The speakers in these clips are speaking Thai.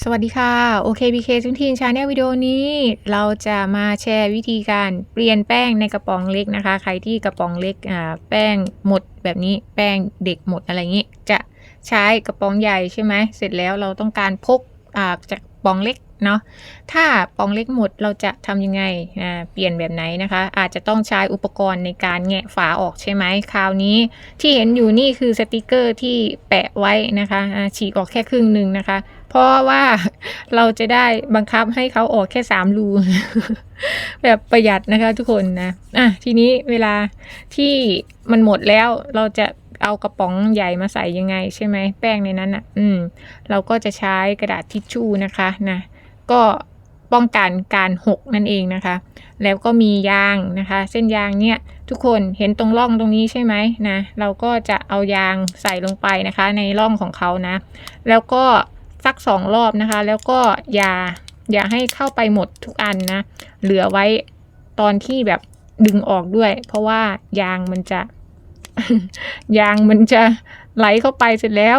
สวัสดีค่ะโอเค BK ทุกทีนชาแนลวิดีโอนี้ เราจะมาแชร์วิธีการเปลี่ยนแป้งในกระป๋องเล็กนะคะ ใครที่กระป๋องเล็กแป้งหมดแบบนี้แป้งเด็กหมดอะไรอย่างนี้ จะใช้กระป๋องใหญ่ใช่ไหมเสร็จแล้วเราต้องการพกจากกระป๋องเล็กเนาะถ้าป๋องเล็กหมดเราจะทำยังไงเปลี่ยนแบบไหนนะคะ อาจจะต้องใช้อุปกรณ์ในการแงะฝาออกใช่ไหมคราวนี้ที่เห็นอยู่นี่คือสติกเกอร์ที่แปะไว้นะคะฉีกออกแค่ครึ่งหนึ่งนะคะ เพราะว่าเราจะได้บังคับให้เขาออกแค่สามรู แบบประหยัดนะคะทุกคนนะอะทีนี้เวลาที่มันหมดแล้วเราจะเอากระป๋องใหญ่มาใส่ยังไงใช่ไหมแป้งในนั้นอะ อืม เราก็จะใช้กระดาษทิชชู่นะคะนะก็ป้องกันการหกนั่นเองนะคะ แล้วก็มียางนะคะ เส้นยางเนี่ยทุกคนเห็นตรงร่องตรงนี้ใช่ไหมนะ เราก็จะเอายางใส่ลงไปนะคะ ในร่องของเขานะ แล้วก็ สักสองรอบนะคะ แล้วก็อย่าอย่าให้เข้าไปหมดทุกอันนะ เหลือไว้ตอนที่แบบดึงออกด้วย เพราะว่ายางมันจะ ยางมันจะไหลเข้าไปเสร็จแล้ว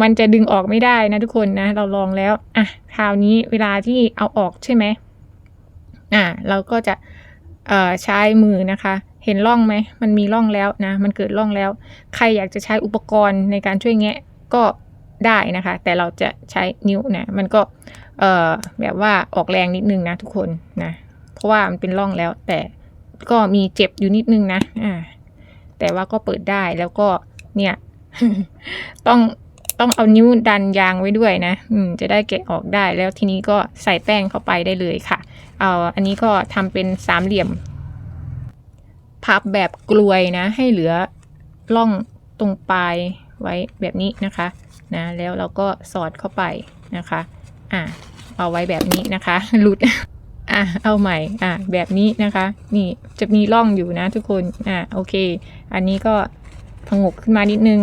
มันจะดึงออกไม่ได้นะทุกคนนะ เราลองแล้วอะคราวนี้เวลาที่เอาออกใช่ไหมอะเราก็จะเอ่อใช้มือนะคะ เห็นร่องไหมมันมีร่องแล้วนะ มันเกิดร่องแล้ว ใครอยากจะใช้อุปกรณ์ในการช่วยแงะก็ ได้นะคะ แต่เราจะใช้นิ้วนะมันก็เอ่อแบบว่าออกแรงนิดนึงนะทุกคนนะเพราะว่ามันเป็นร่องแล้ว แต่ก็มีเจ็บอยู่นิดนึงนะอ่าแต่ว่าก็เปิดได้แล้วก็เนี่ยต้องต้องเอานิ้วดันยางไว้ด้วยนะ อืม จะได้แกะออกได้ แล้วทีนี้ก็ใส่แป้งเข้าไปได้เลยค่ะ เอาอันนี้ก็ทำเป็นสามเหลี่ยม พับแบบกลวยนะ ให้เหลือร่อง ตรงปลายไว้แบบนี้นะคะนะแล้วเราก็สอดเข้าไปนะคะอะเอาไว้แบบนี้นะคะหลุดอะเอาใหม่อะแบบนี้นะคะ นี่จะมีร่องอยู่นะทุกคนอะโอเค อันนี้ก็ผงกขึ้นมานิดนึง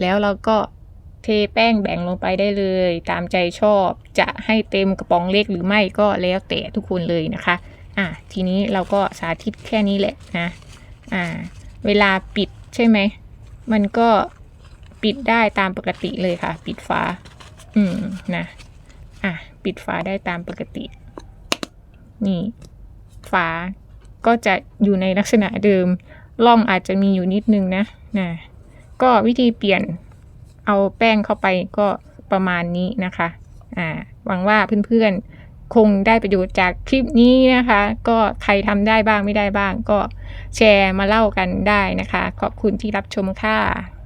แล้วเราก็เทแป้งแบ่งลงไปได้เลย ตามใจชอบจะให้เต็มกระป๋องเล็กหรือไม่ก็แล้วแต่ทุกคนเลยนะคะอะทีนี้เราก็สาธิตแค่นี้แหละนะอ่าเวลาปิด ใช่ไหม มันก็ปิดได้ตามปกติเลยค่ะ ปิดฝาอืมนะ อะ ปิดฝาได้ตามปกติ นี่ ฝาก็จะอยู่ในลักษณะเดิมร่องอาจจะมีอยู่นิดนึงนะนะก็วิธีเปลี่ยนเอาแป้งเข้าไปก็ประมาณนี้นะคะ อ่า หวังว่าเพื่อนๆ คงได้ประโยชน์จากคลิปนี้นะคะ ก็ใครทำได้บ้างไม่ได้บ้างก็ แชร์มาเล่ากันได้นะคะ ขอบคุณที่รับชมค่ะ